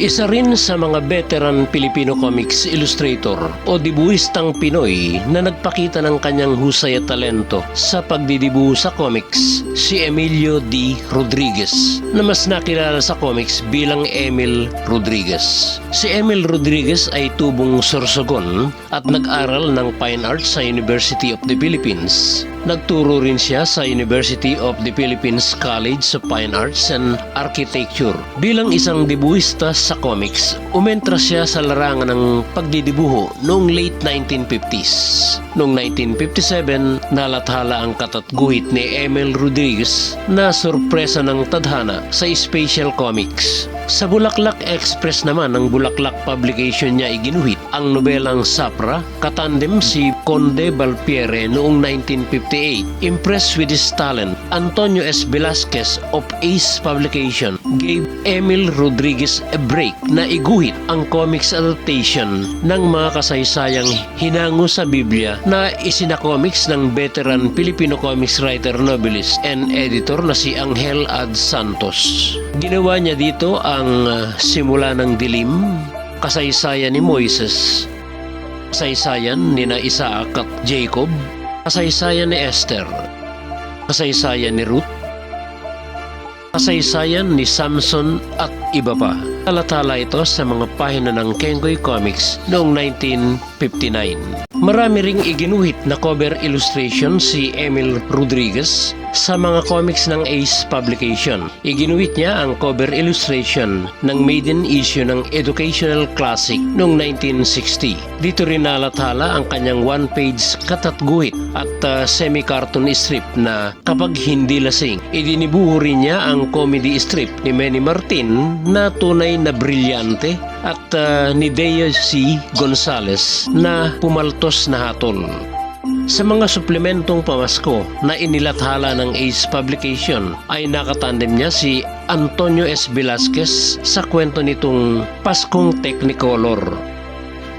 Isa rin sa mga veteran Filipino comics illustrator o dibuhistang Pinoy na nagpakita ng kanyang husay at talento sa pagdidibuho sa comics, si Emilio D. Rodriguez na mas nakilala sa comics bilang Emil Rodriguez. Si Emil Rodriguez ay tubong Sorsogon at nag-aral ng Fine Arts sa University of the Philippines. Nagturo rin siya sa University of the Philippines College of Fine Arts and Architecture. Bilang isang dibuhista sa comics, umentra siya sa larangan ng pagdidibuho noong late 1950s. Noong 1957, nalathala ang katatguhit ni Emil Rodriguez na sorpresa ng tadhana sa Special Comics. Sa Bulaklak Express naman ng Bulaklak publication niya iginuhit ang nobelang Sapra, katandem si Conde Balpiere noong 1958. Impressed with his talent, Antonio S. Velasquez of Ace Publication gave Emil Rodriguez a break na iguhit ang comics adaptation ng mga kasaysayang hinango sa Biblia na isinakomics ng veteran Filipino comics writer, novelist, and editor na si Angel Ad Santos. Ginawa niya dito ang uh, Simula ng Dilim, Kasaysayan ni Moises, Kasaysayan ni na Isaac at Jacob, Kasaysayan ni Esther, Kasaysayan ni Ruth, Kasaysayan ni Samson at iba pa. Talatala ito sa mga pahina ng Kengoy Comics noong 1959. Marami ring iginuhit na cover illustration si Emil Rodriguez sa mga comics ng Ace Publication. Iginuhit niya ang cover illustration ng maiden issue ng Educational Classic noong 1960. Dito rin nalathala ang kanyang one-page katatguhit at uh, semi-cartoon strip na kapag hindi lasing. Idinibuho rin niya ang comedy strip ni Manny Martin na tunay na brilyante at uh, ni Deo C. Gonzales na pumaltos na hatol. Sa mga suplementong pamasko na inilathala ng Ace Publication ay nakatandem niya si Antonio S. Velasquez sa kwento nitong Paskong Technicolor.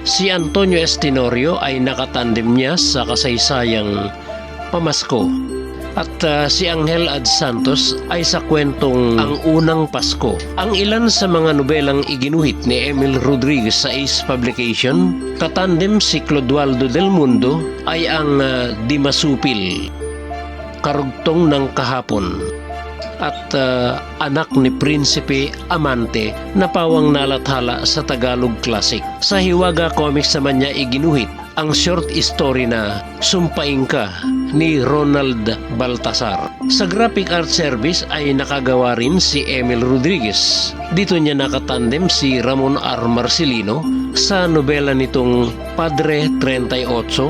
Si Antonio S. Tenorio ay nakatandem niya sa kasaysayang pamasko. At uh, si Angel Ad Santos ay sa kwentong Ang Unang Pasko. Ang ilan sa mga nobelang iginuhit ni Emil Rodriguez sa Ace Publication, katandem si Clodoaldo del Mundo ay ang uh, Dimasupil, Karugtong ng Kahapon, at uh, anak ni Prinsipe Amante na pawang nalathala sa Tagalog Classic. Sa Hiwaga Comics naman niya iginuhit ang short story na Sumpaing Ka ni Ronald Baltasar. Sa graphic art service ay nakagawa rin si Emil Rodriguez. Dito niya nakatandem si Ramon R. Marcelino sa nobela nitong Padre 38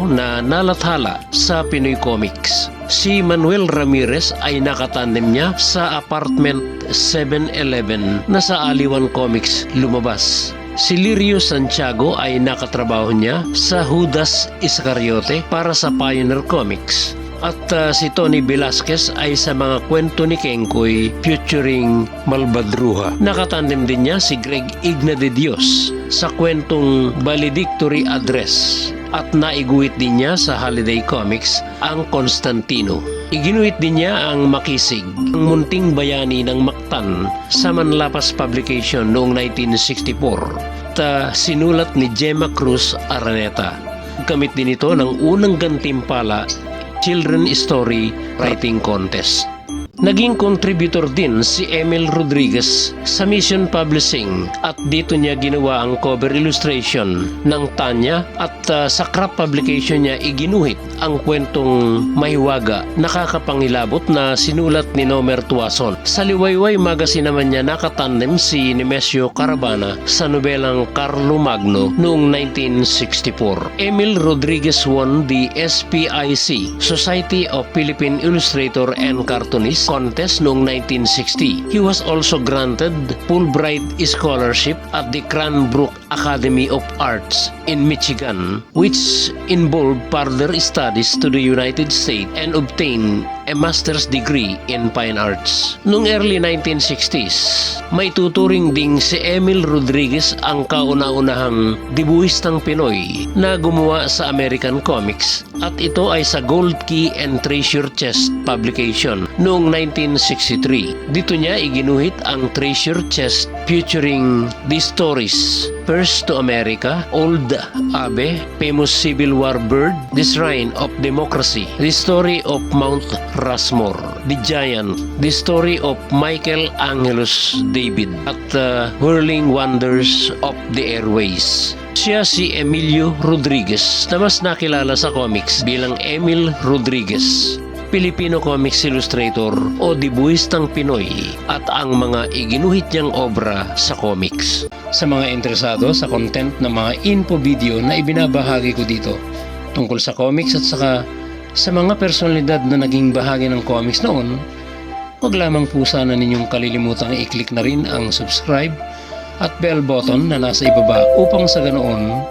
na nalathala sa Pinoy Comics. Si Manuel Ramirez ay nakatandem niya sa Apartment 711 na sa Aliwan Comics lumabas. Si Lirio Santiago ay nakatrabaho niya sa Judas Iscariote para sa Pioneer Comics. At uh, si Tony Velasquez ay sa mga kwento ni Kenkoy featuring Malbadruha. Nakatandem din niya si Greg Igna de Dios sa kwentong Valedictory Address at naiguhit din niya sa Holiday Comics ang Constantino. Iginuhit din niya ang Makisig, ang munting bayani ng Mactan sa Manlapas Publication noong 1964 at sinulat ni Gemma Cruz Araneta. Gamit din ito ng unang gantimpala Children Story Writing Contest. Naging contributor din si Emil Rodriguez sa Mission Publishing at dito niya ginawa ang cover illustration ng Tanya at uh, sa Crap Publication niya iginuhit ang kwentong Mahiwaga nakakapangilabot na sinulat ni Nomer Tuason. Sa Liwayway Magazine naman niya nakatandem si Nemesio Carabana sa nobelang Carlo Magno noong 1964. Emil Rodriguez won the SPIC Society of Philippine Illustrator and Cartoonist contest noong 1960. He was also granted Fulbright Scholarship at the Cranbrook Academy of Arts in Michigan, which involved further studies to the United States and obtained a master's degree in fine arts. Noong early 1960s, may tuturing ding si Emil Rodriguez ang kauna-unahang dibuhistang Pinoy na gumawa sa American Comics at ito ay sa Gold Key and Treasure Chest publication noong 1963. Dito niya iginuhit ang Treasure Chest featuring the stories First to America, Old Abe, Famous Civil War Bird, The Shrine of Democracy, The Story of Mount Rushmore, The Giant, The Story of Michael Angelus David, at The Whirling Wonders of the Airways. Siya si Emilio Rodriguez na mas nakilala sa comics bilang Emil Rodriguez. Filipino Comics Illustrator o dibuhistang Pinoy at ang mga iginuhit niyang obra sa comics. Sa mga interesado sa content ng mga info video na ibinabahagi ko dito tungkol sa comics at saka sa mga personalidad na naging bahagi ng comics noon, huwag lamang po sana ninyong kalilimutang i-click na rin ang subscribe at bell button na nasa ibaba upang sa ganoon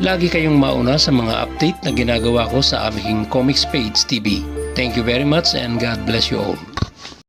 lagi kayong mauna sa mga update na ginagawa ko sa aming Comics Page TV. Thank you very much and God bless you all.